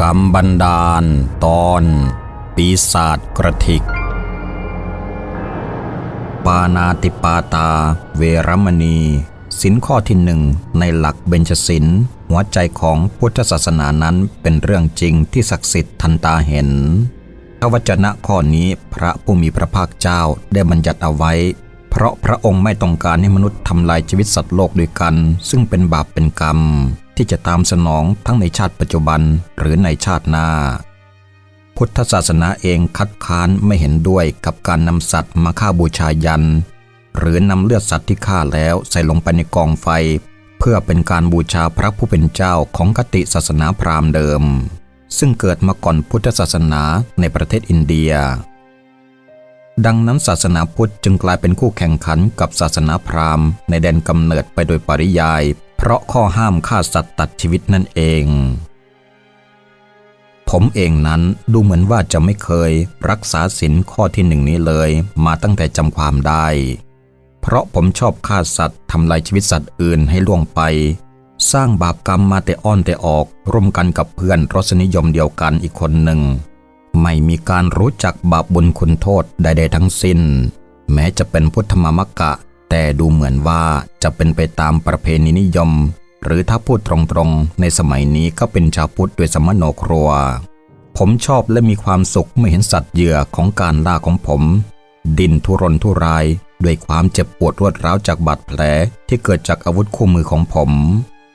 กรรมบันดาล ตอน ปีศาจกระทิก ปานาติปาตา เวรมณีสินข้อที่หนึ่งในหลักเบญจศิลหัวใจของพุทธศาสนานั้นเป็นเรื่องจริงที่ศักดิ์สิทธิ์ทันตาเห็นพระวจนะข้อนี้พระผู้มีพระภาคเจ้าได้บัญญัติเอาไว้ เพราะพระองค์ไม่ต้องการให้มนุษย์ทำลายชีวิตสัตว์โลกด้วยกัน ซึ่งเป็นบาปเป็นกรรม ที่จะตามสนองทั้งในชาติปัจจุบันหรือในชาติหน้า พุทธศาสนาเองคัดค้านไม่เห็นด้วยกับการนำสัตว์มาฆ่าบูชายัน หรือนำเลือดสัตว์ที่ฆ่าแล้วใส่ลงไปในกองไฟ เพื่อเป็นการบูชาพระผู้เป็นเจ้าของกติศาสนาพราหมณ์เดิม ซึ่งเกิดมาก่อนพุทธศาสนาในประเทศอินเดียดังนั้นศาสนาพุทธจึงกลายเป็นคู่แข่งขันกับศาสนาพราหมณ์ในแดนกำเนิดไปโดยปริยาย เพราะข้อห้ามฆ่าสัตว์ตัดชีวิตนั่นเอง ผมเองนั้นดูเหมือนว่าจะไม่เคยรักษาศีลข้อที่หนึ่งนี้เลยมาตั้งแต่จำความได้ เพราะผมชอบฆ่าสัตว์ทำลายชีวิตสัตว์อื่นให้ล่วงไป สร้างบาปกรรมมาแต่อ้อนแต่ออกร่วมกันกับเพื่อนรสนิยมเดียวกันอีกคนหนึ่ง ไม่มีการรู้จักบาปบุญคุณโทษใดๆทั้งสิ้น แม้จะเป็นพุทธมามกะ แต่ดูเหมือนว่าจะเป็นไปตามประเพณีนิยม หรือถ้าพูดตรงๆ ในสมัยนี้ก็เป็นชาวพุทธโดยสมโนครัว ผมชอบและมีความสุขเมื่อเห็นสัตว์เหยื่อของการล่าของผม ดินทุรนทุรายด้วยความเจ็บปวดรวดร้าวจากบาดแผลที่เกิดจากอาวุธคู่มือของผม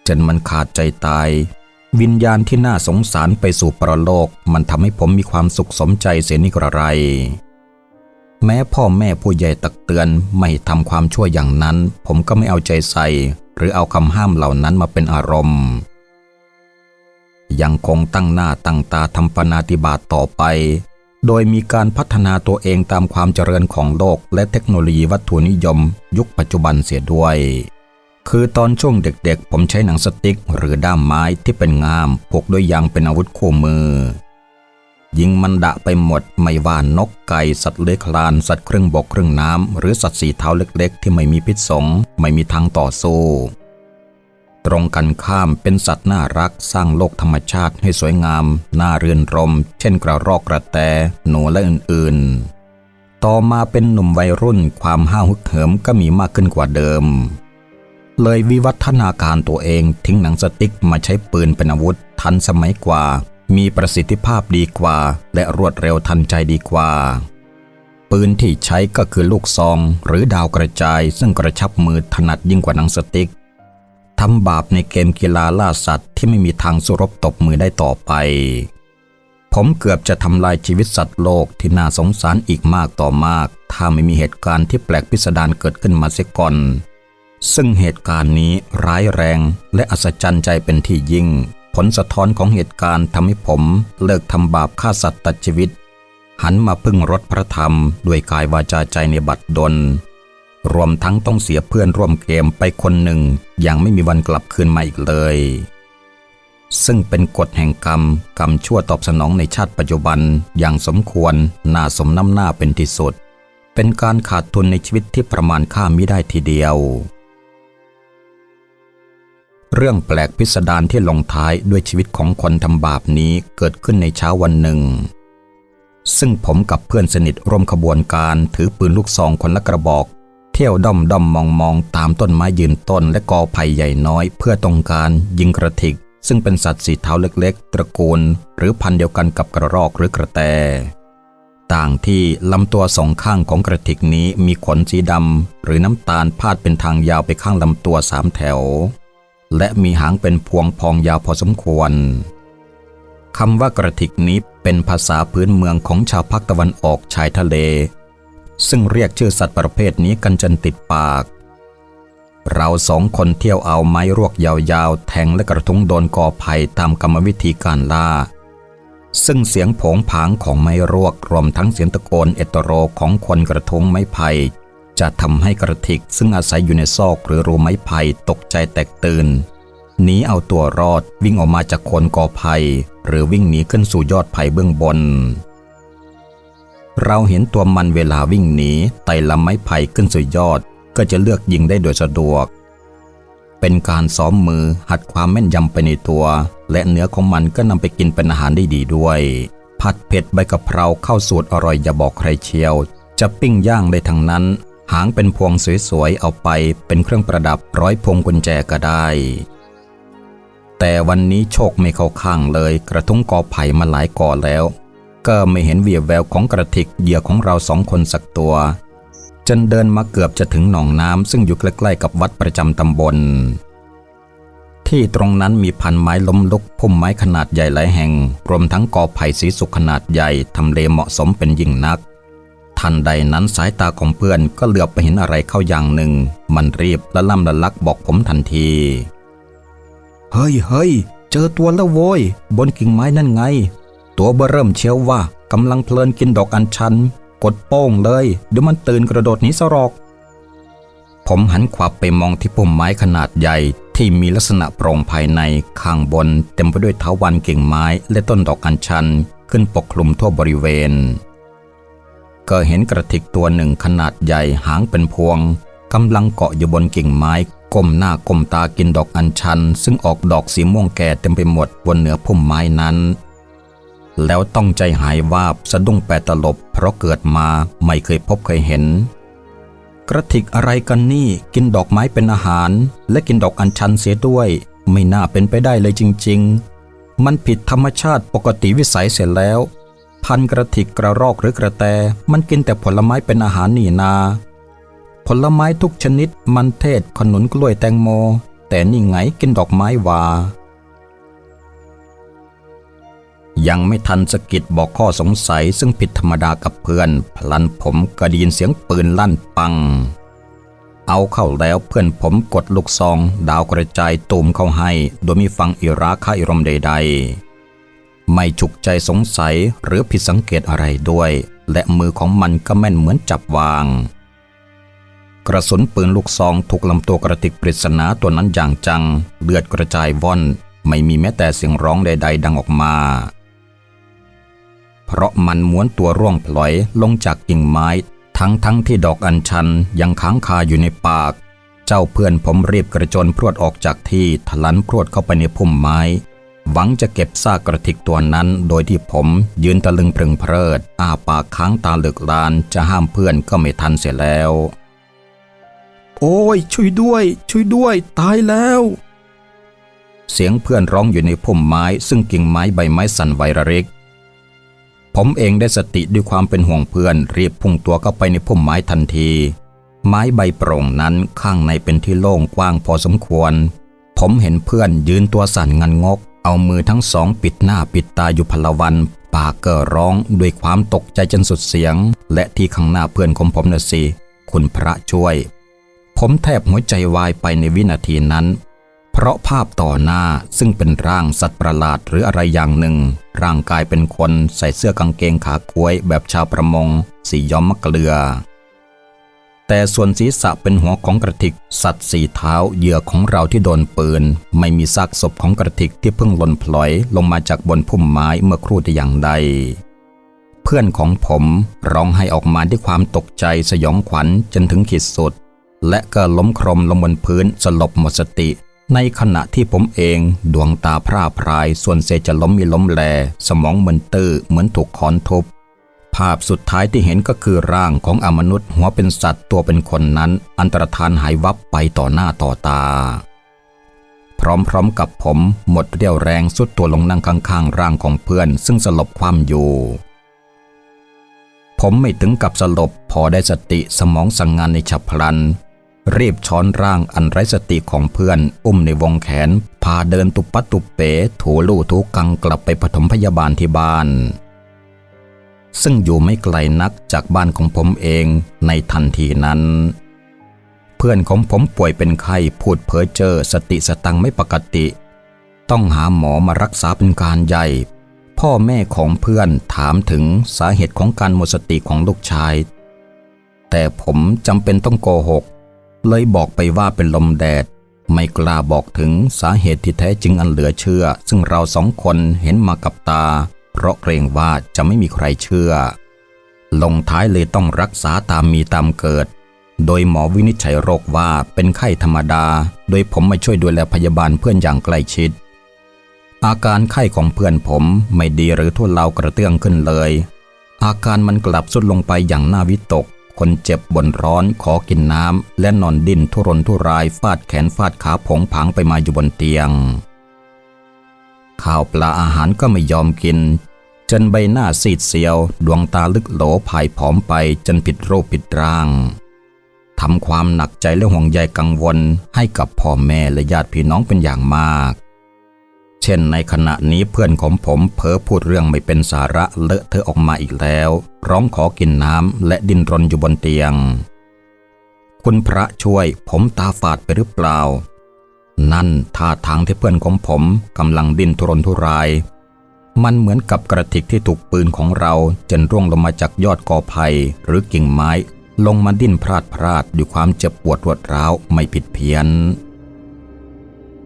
จนมันขาดใจตาย วิญญาณที่น่าสงสารไปสู่ปรโลก มันทำให้ผมมีความสุขสมใจเสียนิกระไร แม้พ่อแม่ผู้ใหญ่ตักเตือนไม่ทำความชั่วอย่างนั้น ผมก็ไม่เอาใจใส่ หรือเอาคำห้ามเหล่านั้นมาเป็นอารมณ์ ยังคงตั้งหน้าตั้งตาทำปนาติบาตต่อไป โดยมีการพัฒนาตัวเองตามความเจริญของโลกและเทคโนโลยีวัตถุนิยม ยุคปัจจุบันเสียด้วย คือตอนช่วงเด็กๆ ผมใช้หนังสติ๊กหรือด้ามไม้ที่เป็นงามพกด้วยยางเป็นอาวุธคู่มือ ยิงมันดะไปหมดไม่ว่านกไก่สัตว์เลื้อยคลานสัตว์เครึ่องบกเครึ่องน้ำ หรือสัตว์สีเท้าเล็กๆ ที่ไม่มีพิษสงไม่มีทางต่อสู้ ตรงกันข้ามเป็นสัตว์น่ารักสร้างโลกธรรมชาติให้สวยงาม น่าเรือนรม เช่นกระรอกกระแต หนูและอื่นๆ ต่อมาเป็นหนุ่มวัยรุ่นความห้าวฮึกเหิมก็มีมากขึ้นกว่าเดิมเลยวิวัฒนาการตัวเองทิ้งหนังสติ๊กมาใช้ปืนเป็นอาวุธทันสมัยกว่า มีประสิทธิภาพดีกว่า และรวดเร็วทันใจดีกว่า ปืนที่ใช้ก็คือลูกซองหรือดาวกระจาย ซึ่งกระชับมือถนัดยิ่งกว่าหนังสติ๊กทำบาปในเกมกีฬาล่าสัตว์ที่ไม่มีทางสู้รบตบมือได้ต่อไป ผมเกือบจะทำลายชีวิตสัตว์โลกที่น่าสงสารอีกมากต่อมาก ถ้าไม่มีเหตุการณ์ที่แปลกพิสดารเกิดขึ้นมาเสียก่อนซึ่งเหตุการณ์นี้ร้ายแรงและอัศจรรย์ใจเป็นที่ยิ่ง ผลสะท้อนของเหตุการณ์ทำให้ผมเลิกทำบาปฆ่าสัตว์ตัดชีวิต หันมาพึ่งรถพระธรรมด้วยกายวาจาใจในบัดดล รวมทั้งต้องเสียเพื่อนร่วมเกมไปคนหนึ่งอย่างไม่มีวันกลับคืนมาอีกเลย ซึ่งเป็นกฎแห่งกรรม กรรมชั่วตอบสนองในชาติปัจจุบันอย่างสมควรน่าสมน้ำหน้าเป็นที่สุด เป็นการขาดทุนในชีวิตที่ประมาณค่ามิได้ทีเดียว เรื่องแปลกพิสดารที่ลงท้ายด้วยชีวิตของคนทำบาปนี้เกิดขึ้นในเช้าวันหนึ่ง ซึ่งผมกับเพื่อนสนิทร่วมขบวนการถือปืนลูกซองคนละกระบอก เที่ยวด้อมด้อมมองมองตามต้นไม้ยืนต้นและกอไผ่ใหญ่น้อย เพื่อต้องการยิงกระถิก ซึ่งเป็นสัตว์สีเท้าเล็กๆ ตระกูล หรือพันเดียวกันกับกระรอกหรือกระแต ต่างที่ลำตัวสองข้างของกระถิกนี้มีขนสีดำหรือน้ำตาลพาดเป็นทางยาวไปข้างลำตัวสามแถว และมีหางเป็นพวงพองยาวพอสมควรคำว่ากระถิกนี้เป็นภาษาพื้นเมืองของชาวภาคตะวันออกชายทะเล ซึ่งเรียกชื่อสัตว์ประเภทนี้กันจนติดปาก เราสองคนเที่ยวเอาไม้รวกยาวๆ แทงและกระทุ้งโดนกอไผ่ตามกรรมวิธีการล่า ซึ่งเสียงผงผางของไม้รวกรวมทั้งเสียงตะโกนเอตโรของคนกระทุ้งไม้ไผ่ จะทำให้กระถิกซึ่งอาศัยอยู่ในซอกหรือรูไม้ไผ่ตกใจแตกตื่นหนีเอาตัวรอดวิ่งออกมาจากโคนกอไผ่หรือวิ่งหนีขึ้นสู่ยอดไผ่เบื้องบน เราเห็นตัวมันเวลาวิ่งหนีไต่ลำไม้ไผ่ขึ้นสู่ยอด ก็จะเลือกยิงได้โดยสะดวก เป็นการซ้อมมือหัดความแม่นยำไปในตัว และเนื้อของมันก็นำไปกินเป็นอาหารได้ดีด้วย ผัดเผ็ดใบกะเพราเข้าสูตรอร่อยอย่าบอกใครเชียว จะปิ้งย่างได้ทั้งนั้น หางเป็นพวงสวยๆ เอาไปเป็นเครื่องประดับร้อยพวงกุญแจก็ได้ แต่วันนี้โชคไม่เข้าข้างเลยกระทุ้งกอไผ่มาหลายก่อแล้ว ก็ไม่เห็นเวียแววของกระติกเหยื่อของเราสองคนสักตัว จนเดินมาเกือบจะถึงหนองน้ำซึ่งอยู่ใกล้ๆกับวัดประจำตำบล ที่ตรงนั้นมีพันไม้ล้มลุกพุ่มไม้ขนาดใหญ่หลายแห่ง รวมทั้งกอไผ่สีสุกขนาดใหญ่ทำเลเหมาะสมเป็นยิ่งนัก ทันใดนั้นสายตาของเพื่อนก็เหลือบไปเห็นอะไรเข้าอย่างหนึ่ง มันรีบและล่ำละลักบอกผมทันที เฮ้ยเฮ้ยเจอตัวแล้วโว้ย บนกิ่งไม้นั่นไง ตัวเบเริ่มเชียวว่ากำลังเพลินกินดอกอัญชัน กดโป้งเลยเดี๋ยวมันตื่นกระโดดหนีสรอก ผมหันขวับไปมองที่พุ่มไม้ขนาดใหญ่ที่มีลักษณะโปร่งภายในข้างบน เต็มไปด้วยเถาวัลย์กิ่งไม้และต้นดอกอัญชัน ขึ้นปกคลุมทั่วบริเวณ ก็เห็นกระติกตัวหนึ่งขนาดใหญ่หางเป็นพวงกำลังเกาะอยู่บนกิ่งไม้ ก้มหน้าก้มตากินดอกอัญชัน ซึ่งออกดอกสีม่วงแก่เต็มไปหมดบนเหนือพุ่มไม้นั้น แล้วต้องใจหายวาบสะดุ้งแปดตลบ เพราะเกิดมาไม่เคยพบเคยเห็น กระติกอะไรกันนี่กินดอกไม้เป็นอาหาร และกินดอกอัญชันเสียด้วย ไม่น่าเป็นไปได้เลยจริง ๆ มันผิดธรรมชาติปกติวิสัยเสร็จแล้ว พันกระติกกระรอกหรือกระแต มันกินแต่ผลไม้เป็นอาหารหนีนา ผลไม้ทุกชนิดมันเทศขนุนกล้วยแตงโม แต่นี่ไงกินดอกไม้วายังไม่ทันสะกิดบอกข้อสงสัยซึ่งผิดธรรมดากับเพื่อน พลันผมกระดีนเสียงปืนลั่นปัง เอาเข้าแล้วเพื่อนผมกดลูกซอง ดาวกระจายตูมเข้าให้ โดยมีฟังอิราค่าอิรมใด ๆ ไม่ฉุกใจสงสัยหรือผิดสังเกตอะไรด้วย และมือของมันก็แม่นเหมือนจับวาง กระสุนปืนลูกซองถูกลำตัวกระติกปริศนาตัวนั้นอย่างจัง เลือดกระจายว่อน ไม่มีแม้แต่เสียงร้องใด ๆ ดังออกมา เพราะมันม้วนตัวร่วงพลอยลงจากกิ่งไม้ ทั้งทั้งที่ดอกอัญชันยังค้างคาอยู่ในปาก เจ้าเพื่อนผมรีบกระโจนพรวดออกจากที่ทะลันพรวดเข้าไปในพุ่มไม้ หวังจะเก็บซากกระติกตัวนั้น โดยที่ผมยืนตะลึงพรึงเพริด อ้าปากค้างตาเหลือกลานจะห้ามเพื่อนก็ไม่ทันเสียแล้ว โอ้ย ช่วยด้วย ช่วยด้วย ตายแล้ว เสียงเพื่อนร้องอยู่ในพุ่มไม้ ซึ่งกิ่งไม้ใบไม้สั่นไหวระริก ผมเองได้สติด้วยความเป็นห่วงเพื่อน รีบพุ่งตัวเข้าไปในพุ่มไม้ทันที ไม้ใบโปร่งนั้นข้างในเป็นที่โล่งกว้างพอสมควร ผมเห็นเพื่อนยืนตัวสั่นงันงก เอามือทั้งสองปิดหน้าปิดตาอยู่พลวัน ปากเก่อร้องด้วยความตกใจจนสุดเสียง และที่ข้างหน้าเพื่อนของผมน่ะสิคุณพระช่วย ผมแทบหัวใจวายไปในวินาทีนั้น เพราะภาพต่อหน้าซึ่งเป็นร่างสัตว์ประหลาดหรืออะไรอย่างหนึ่ง ร่างกายเป็นคนใส่เสื้อกางเกงขาควยแบบชาวประมง สีย้อมมะเกลือ แต่ส่วนศีรษะเป็นหัวของกระติก สัตว์สี่เท้าเหยื่อของเราที่โดนปืน ไม่มีซากศพของกระติกที่เพิ่งหล่นพลอยลงมาจากบนพุ่มไม้เมื่อครู่ได้อย่างใด เพื่อนของผมร้องไห้ออกมาด้วยความตกใจสยองขวัญจนถึงขีดสุด และก็ล้มครมลงบนพื้นสลบหมดสติ ในขณะที่ผมเองดวงตาพร่าพราย ส่วนเซจะล้มมีล้มแล สมองมึนตื้อเหมือนถูกค้อนทุบ ภาพสุดท้ายที่เห็นก็คือร่างของอมนุษย์หัวเป็นสัตว์ตัวเป็นคนนั้น อันตรธานหายวับไปต่อหน้าต่อตา พร้อมๆกับผมหมดเรี่ยวแรงสุดตัวลงนั่งข้างๆร่างของเพื่อน ซึ่งสลบความอยู่ ผมไม่ถึงกับสลบพอได้สติสมองสั่งงานในฉับพลัน รีบช้อนร่างอันไร้สติของเพื่อน อุ้มในวงแขน พาเดินตุปปัตตุเป๋ถูลู่ถูกังกลับไปปฐมพยาบาลที่บ้าน ซึ่งอยู่ไม่ไกลนักจากบ้านของผมเองในทันทีนั้น เพื่อนของผมป่วยเป็นไข้พูดเพ้อเจ้อสติสตังไม่ปกติ ต้องหาหมอมารักษาเป็นการใหญ่ พ่อแม่ของเพื่อนถามถึงสาเหตุของการหมดสติของลูกชาย แต่ผมจำเป็นต้องโกหก เลยบอกไปว่าเป็นลมแดดไม่กล้าบอกถึงสาเหตุที่แท้จริงอันเหลือเชื่อ ซึ่งเราสองคนเห็นมากับตา เพราะเกรงว่าจะไม่มีใครเชื่อ ลงท้ายเลยต้องรักษาตามมีตามเกิด โดยหมอวินิจฉัยโรคว่าเป็นไข้ธรรมดา โดยผมมาช่วยดูแลพยาบาลเพื่อนอย่างใกล้ชิด อาการไข้ของเพื่อนผมไม่ดีหรือทุเลากระเตื้องขึ้นเลย อาการมันกลับสุดลงไปอย่างน่าวิตก คนเจ็บบ่นร้อนขอกินน้ำและนอนดิ้นทุรนทุรายฟาดแขนฟาดขาผงผางไปมาอยู่บนเตียง ข้าวปลาอาหารก็ไม่ยอมกิน จนใบหน้าซีดเซียว ดวงตาลึกโหลผายผอมไปจนผิดรูปผิดร่างทำความหนักใจและห่วงใยกังวลให้กับพ่อแม่และญาติพี่น้องเป็นอย่างมาก เช่นในขณะนี้เพื่อนของผมเผลอพูดเรื่องไม่เป็นสาระเลอะเทอะออกมาอีกแล้ว ร้องขอกินน้ำและดิ้นรนอยู่บนเตียง คุณพระช่วยผมตาฝาดไปหรือเปล่า นั่นท่าทางที่เพื่อนของผมกำลังดิ้นทุรนทุราย มันเหมือนกับกระติกที่ถูกปืนของเราจนร่วงลงมาจากยอดกอไผ่หรือกิ่งไม้ ลงมาดิ้นพลาดพลาดด้วยความเจ็บปวดรวดร้าวไม่ผิดเพี้ยน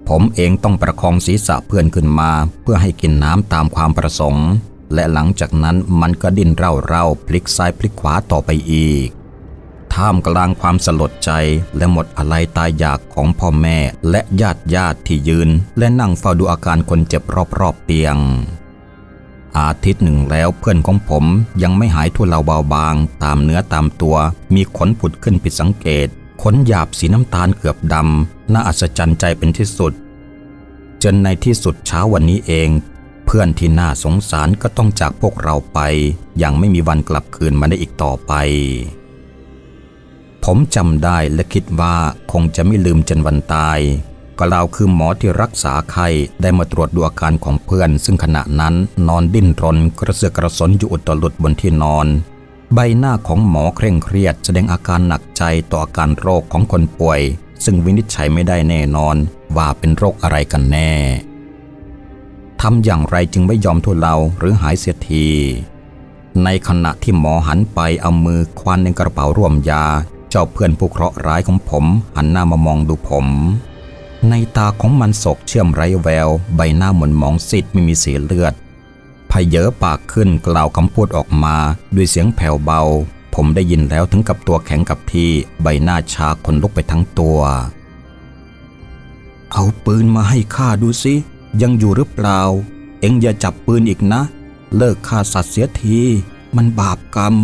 ผมเองต้องประคองศีรษะเพื่อนขึ้นมาเพื่อให้กินน้ำตามความประสงค์ และหลังจากนั้นมันก็ดิ้นเร่าๆพลิกซ้ายพลิกขวาต่อไปอีก ท่ามกลางความสลดใจและหมดอะไรตายอยากของพ่อแม่ และญาติญาติที่ยืน และนั่งเฝ้าดูอาการคนเจ็บรอบๆเตียง อาทิตย์หนึ่งแล้วเพื่อนของผมยังไม่หายทุเลาเบาบาง ตามเนื้อตามตัว มีขนผุดขึ้นผิดสังเกต ขนหยาบสีน้ำตาลเกือบดำน่าอัศจรรย์ใจเป็นที่สุด จนในที่สุดเช้าวันนี้เองเพื่อนที่น่าสงสารก็ต้องจากพวกเราไป อย่างไม่มีวันกลับคืนมาได้อีกต่อไป ผมจำได้และคิดว่าคงจะไม่ลืมจนวันตายกล่าวคือหมอที่รักษาไข้ได้มาตรวจดูอาการของเพื่อน ซึ่งขณะนั้นนอนดิ้นรนกระเสือกกระสนอยู่อุตลุดบนที่นอน ใบหน้าของหมอเคร่งเครียด แสดงอาการหนักใจต่ออาการโรคของคนป่วย ซึ่งวินิจฉัยไม่ได้แน่นอน ว่าเป็นโรคอะไรกันแน่ทำอย่างไรจึงไม่ยอมทุเลาหรือหายเสียทีในขณะที่หมอหันไปเอามือควันในกระเป๋าร่วมยา เจ้าเพื่อนผู้เคราะห์ร้ายของผมหันหน้ามามองดูผม ในตาของมันศกเชื่อมไร้แวว ใบหน้าหม่นหมองซีดไม่มีสีเลือดพเยอปากขึ้นกล่าวคำพูดออกมา ด้วยเสียงแผ่วเบา ผมได้ยินแล้วถึงกับตัวแข็งกับที่ใบหน้าชาขนลุกไปทั้งตัว เอาปืนมาให้ข้าดูสิ ยังอยู่หรือเปล่า เอ็งอย่าจับปืนอีกนะ เลิกฆ่าสัตว์เสียที มันบาปกรรม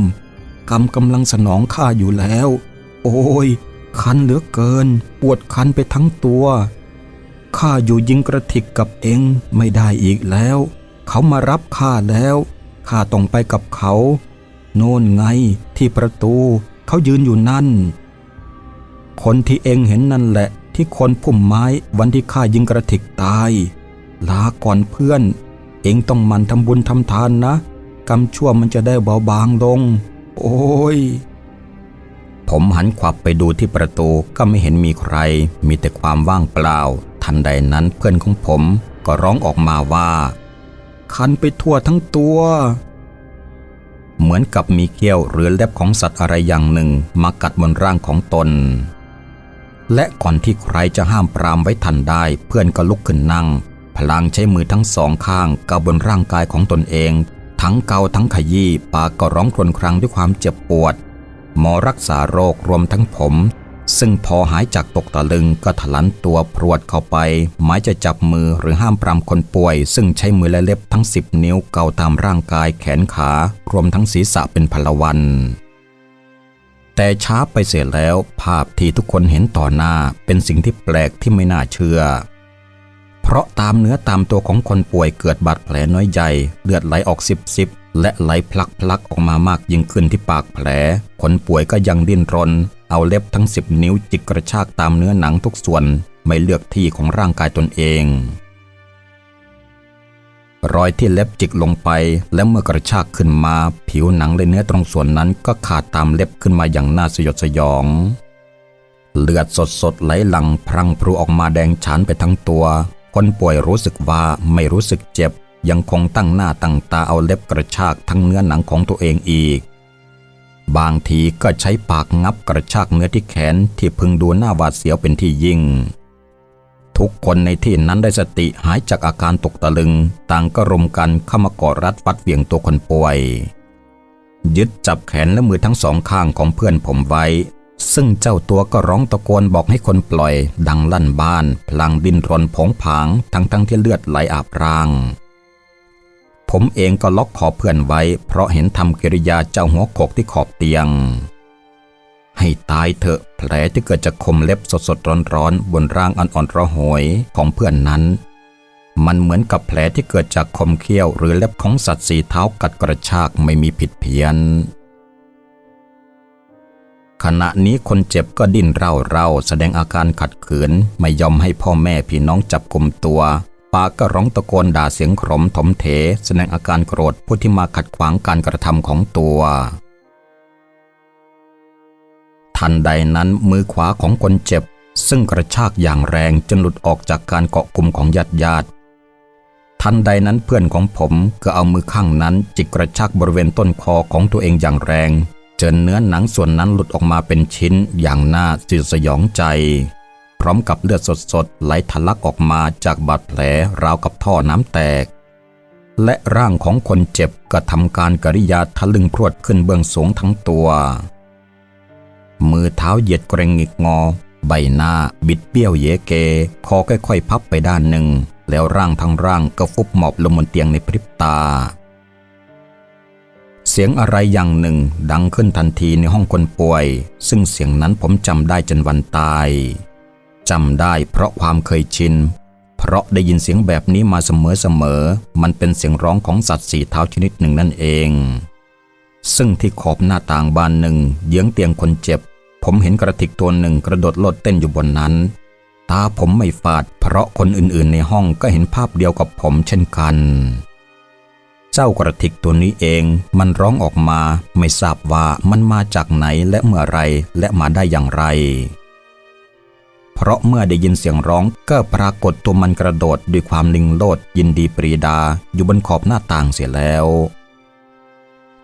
กรรมกำลังสนองข้าอยู่แล้ว โอ้ย คันเหลือเกิน ปวดคันไปทั้งตัว ข้าอยู่ยิงกระถิกกับเองไม่ได้อีกแล้ว เขามารับข้าแล้ว ข้าต้องไปกับเขา โน่นไงที่ประตูเขายืนอยู่นั่น คนที่เองเห็นนั่นแหละที่คนพุ่มไม้วันที่ข้ายิงกระถิกตาย ลาก่อนเพื่อน เองต้องมันทำบุญทำทานนะ กรรมชั่วมันจะได้เบาบางลง โอ้ย ผมหันขวับไปดูที่ประตูก็ไม่เห็นมีใคร มีแต่ความว่างเปล่า ทันใดนั้นเพื่อนของผมก็ร้องออกมาว่า คันไปทั่วทั้งตัว เหมือนกับมีเกี้ยวหรือเล็บของสัตว์อะไรอย่างหนึ่งมากัดบนร่างของตน และก่อนที่ใครจะห้ามปรามไว้ทันได้ เพื่อนก็ลุกขึ้นนั่ง พลางใช้มือทั้งสองข้างเกาบนร่างกายของตนเอง ทั้งเกาทั้งขยี้ปากก็ร้องครวญครางด้วยความเจ็บปวด หมอรักษาโรครวมทั้งผม ซึ่งพอหายจากตกตะลึงก็ถลันตัวพรวดเข้าไป หมายจะจับมือหรือห้ามปรามคนป่วย ซึ่งใช้มือและเล็บทั้งสิบนิ้วเกาตามร่างกายแขนขา รวมทั้งศีรษะเป็นพลวัน แต่ช้าไปเสียแล้ว ภาพที่ทุกคนเห็นต่อหน้าเป็นสิ่งที่แปลกที่ไม่น่าเชื่อเพราะตามเนื้อตามตัวของคนป่วยเกิดบาดแผลน้อยใหญ่ เลือดไหลออกสิบสิบ และไหลพลักพลักออกมามากยิ่งขึ้นที่ปากแผล คนป่วยก็ยังดิ้นรน เอาเล็บทั้งสิบนิ้วจิกกระชากตามเนื้อหนังทุกส่วนไม่เลือกที่ของร่างกายตนเอง รอยที่เล็บจิกลงไปและเมื่อกระชากขึ้นมา ผิวหนังและเนื้อตรงส่วนนั้นก็ขาดตามเล็บขึ้นมาอย่างน่าสยดสยอง เลือดสดสดไหลหลังพรังพรูออกมาแดงฉานไปทั้งตัว คนป่วยรู้สึกว่าไม่รู้สึกเจ็บ ยังคงตั้งหน้าตั้งตาเอาเล็บกระชากทั้งเนื้อหนังของตัวเองอีก บางทีก็ใช้ปากงับกระชากเนื้อที่แขนที่พึงดูหน้าหวาดเสียวเป็นที่ยิ่ง ทุกคนในที่นั้นได้สติหายจากอาการตกตะลึง ต่างก็รวมกันเข้ามากอดรัดฟัดเวี่ยงตัวคนป่วย ยึดจับแขนและมือทั้งสองข้างของเพื่อนผมไว้ ซึ่งเจ้าตัวก็ร้องตะโกนบอกให้คนปล่อย ดังลั่นบ้าน พลังดินรนผงผางทั้งทั้งที่เลือดไหลอาบร่าง ผมเองก็ล็อกคอเพื่อนไว้ เพราะเห็นทำกิริยาเจ้าหัวโขกที่ขอบเตียง ให้ตายเถอะแผลที่เกิดจากคมเล็บสดสดร้อนร้อนๆบนร่างอ่อนๆระหวยของเพื่อนนั้น มันเหมือนกับแผลที่เกิดจากคมเขี้ยวหรือเล็บของสัตว์สีเท้ากัดกระชากไม่มีผิดเพี้ยนขณะนี้คนเจ็บก็ดิ้นเร่าเร่าๆแสดงอาการขัดขืน ไม่ยอมให้พ่อแม่พี่น้องจับกลุ่มตัว ปากก็ร้องตะโกนด่าเสียงขรมถมเถ แสดงอาการโกรธผู้ที่มาขัดขวางการกระทำของตัว ทันใดนั้นมือขวาของคนเจ็บ ซึ่งกระชากอย่างแรงจนหลุดออกจากการเกาะกลุ่มของญาติญาติทันใดนั้นเพื่อนของผมก็เอามือข้างนั้นจิกกระชากบริเวณต้นคอของตัวเองอย่างแรงจนเนื้อหนังส่วนนั้นหลุดออกมาเป็นชิ้นอย่างน่าสยดสยองใจ พร้อมกับเลือดสดๆ ไหลทะลักออกมาจากบาดแผลราวกับท่อน้ำแตก และร่างของคนเจ็บก็ทำการกริยาทะลึงพรวดขึ้นเบื้องสูงทั้งตัว มือเท้าเหยียดเกรงงิกงอ ใบหน้าบิดเบี้ยวเยเก คอค่อยๆ พับไปด้านหนึ่ง แล้วร่างทั้งร่างก็ฟุบหมอบลงบนเตียงในพริบตาเสียงอะไรอย่างหนึ่งดังขึ้นทันทีในห้องคนป่วย ซึ่งเสียงนั้นผมจำได้จนวันตาย จำได้เพราะความเคยชิน เพราะได้ยินเสียงแบบนี้มาเสมอๆ มันเป็นเสียงร้องของสัตว์สีเท้าชนิดหนึ่งนั่นเอง ซึ่งที่ขอบหน้าต่างบานหนึ่งเยื้องเตียงคนเจ็บ ผมเห็นกระติกตัวหนึ่งกระโดดโลดเต้นอยู่บนนั้น ตาผมไม่ฝาด เพราะคนอื่นๆ ในห้องก็เห็นภาพเดียวกับผมเช่นกัน เจ้ากระติกตัวนี้เอง มันร้องออกมา ไม่ทราบว่ามันมาจากไหนและเมื่อไรและมาได้อย่างไร เพราะเมื่อได้ยินเสียงร้องก็ปรากฏตัวมันกระโดดด้วยความลิงโลดยินดีปรีดาอยู่บนขอบหน้าต่างเสียแล้ว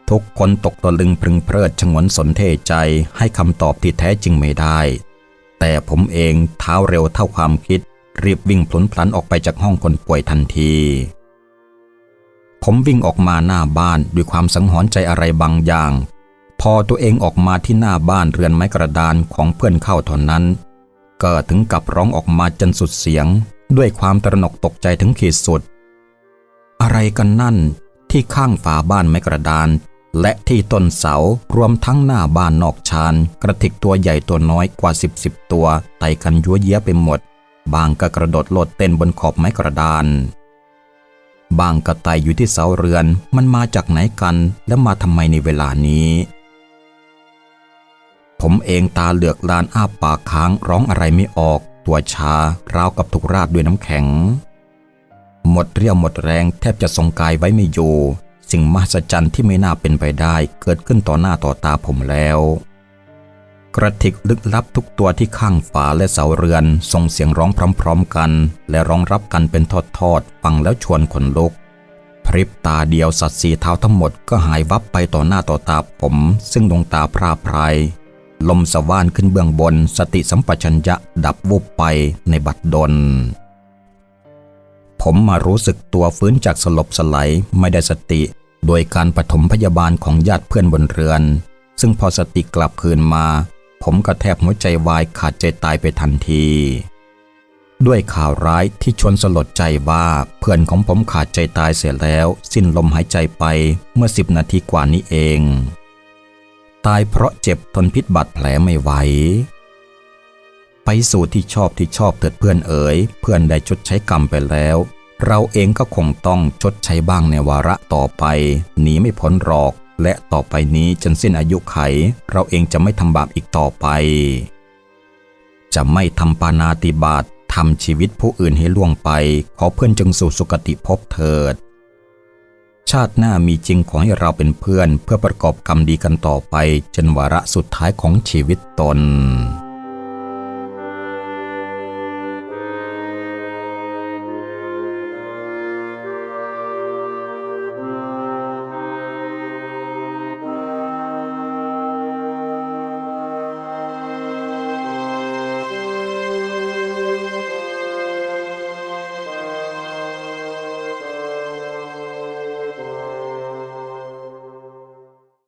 ทุกคนตกตะลึงพึงเพริดชงนสนเทใจให้คำตอบที่แท้จริงไม่ได้ แต่ผมเองเท้าเร็วเท่าความคิด รีบวิ่งพลุนพลันออกไปจากห้องคนป่วยทันทีผมวิ่งออกมาหน้าบ้านด้วยความสังหรณ์ใจอะไรบางอย่าง พอตัวเองออกมาที่หน้าบ้านเรือนไม้กระดานของเพื่อนเข้าเท่านั้น ก็ถึงกับร้องออกมาจนสุดเสียง ด้วยความตระหนกตกใจถึงขีดสุด อะไรกันนั่นที่ข้างฝาบ้านไม้กระดาน และที่ต้นเสารวมทั้งหน้าบ้านนอกชานกระติกตัวใหญ่ตัวน้อยกว่าสิบสิบตัวไต่กันยัวเยี้ยไปหมด บางก็กระโดดโลดเต้นบนขอบไม้กระดาน บางก็ไต่อยู่ที่เสาเรือนมันมาจากไหนกันและมาทำไมในเวลานี้ ผมเองตาเหลือกลานอ้าปากค้างร้องอะไรไม่ออก ตัวชาราวกับถูกราดด้วยน้ำแข็ง หมดเรี่ยวหมดแรงแทบจะทรงกายไว้ไม่อยู่ สิ่งมหัศจรรย์ที่ไม่น่าเป็นไปได้ เกิดขึ้นต่อหน้าต่อตาผมแล้วกระติกลึกลับทุกตัวที่ข้างฝาและเสาเรือนส่งเสียงร้องพร้อมๆกัน และร้องรับกันเป็นทอดๆฟังแล้วชวนขนลุก พริบตาเดียวสัตว์สีเท้าทั้งหมดก็หายวับไปต่อหน้าต่อตาผม ซึ่งดวงตาพร่าพราย ลมสว่านขึ้นเบื้องบนสติสัมปชัญญะดับวูบไปในบัดดล ผมมารู้สึกตัวฟื้นจากสลบสไลด์ไม่ได้สติ โดยการปฐมพยาบาลของญาติเพื่อนบนเรือน ซึ่งพอสติกลับคืนมา ผมก็แทบหัวใจวายขาดใจตายไปทันที ด้วยข่าวร้ายที่ชวนสลดใจว่าเพื่อนของผมขาดใจตายเสียแล้ว สิ้นลมหายใจไปเมื่อสิบนาทีกว่านี้เอง ตายเพราะเจ็บทนพิษบาดแผลไม่ไหว ไปสู่ที่ชอบที่ชอบเถิดเพื่อนเอ๋ย เพื่อนได้ชดใช้กรรมไปแล้ว เราเองก็คงต้องชดใช้บ้างในวาระต่อไป หนีไม่พ้นหรอก และต่อไปนี้จนสิ้นอายุไข เราเองจะไม่ทำบาปอีกต่อไป จะไม่ทำปานาติบาตทำชีวิตผู้อื่นให้ล่วงไป ขอเพื่อนจงสู่สุคติภพเถิด ชาติหน้ามีจริงขอให้เราเป็นเพื่อน เพื่อประกอบกรรมดีกันต่อไปจนวาระสุดท้ายของชีวิตตน